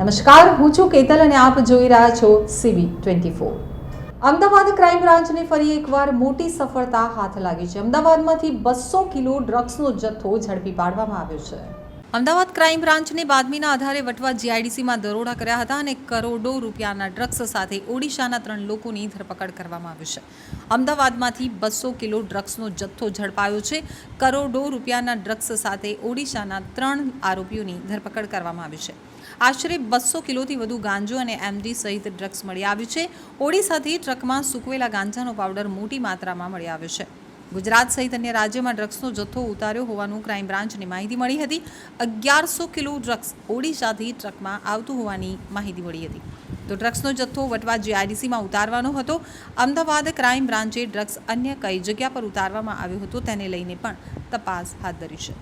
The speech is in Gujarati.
નમસ્કાર, હું છું કેતલ અને આપ જોઈ રહ્યા છો CB twenty four Ahmedabad crime બ્રાન્ચને ફરી એકવાર મોટી સફળતા હાથ લાગી છે. અમદાવાદમાંથી બસો કિલો ડ્રગ્સનો જથ્થો ઝડપી પાડવામાં આવ્યો છે. અમદાવાદ ક્રાઇમ બ્રાન્ચની બાતમીના આધારે વટવા જીઆઈડીસીમાં દરોડા કર્યા હતા અને કરોડો રૂપિયાના ડ્રગ્સ સાથે ઓડિશાના ત્રણ લોકોની ધરપકડ કરવામાં આવી છે. અમદાવાદમાંથી બસો કિલો ડ્રગ્સનો જથ્થો ઝડપાયો છે. કરોડો રૂપિયાના ડ્રગ્સ સાથે ઓડિશાના ત્રણ આરોપીઓની ધરપકડ કરવામાં આવી છે. આશરે બસો કિલોથી વધુ ગાંજો અને એમડી સહિત ડ્રગ્સ મળી આવ્યું છે. ઓડિશાથી ટ્રકમાં સૂકવેલા ગાંજાનો પાવડર મોટી માત્રામાં મળી આવ્યો છે. ગુજરાત સહિત અન્ય રાજ્યમાં ડ્રગ્સનો જથ્થો ઉતાર્યો હોવાનું ક્રાઇમ બ્રાન્ચને માહિતી મળી હતી. અગિયારસો કિલો ડ્રગ્સ ઓડિશાથી ટ્રકમાં આવતું હોવાની માહિતી મળી હતી. તો ડ્રગ્સનો જથ્થો વટવા જીઆઈડીસીમાં ઉતારવાનો હતો. અમદાવાદ ક્રાઇમ બ્રાન્ચે ડ્રગ્સ અન્ય કઈ જગ્યા પર ઉતારવામાં આવ્યો હતો તેને લઈને પણ તપાસ હાથ ધરી છે.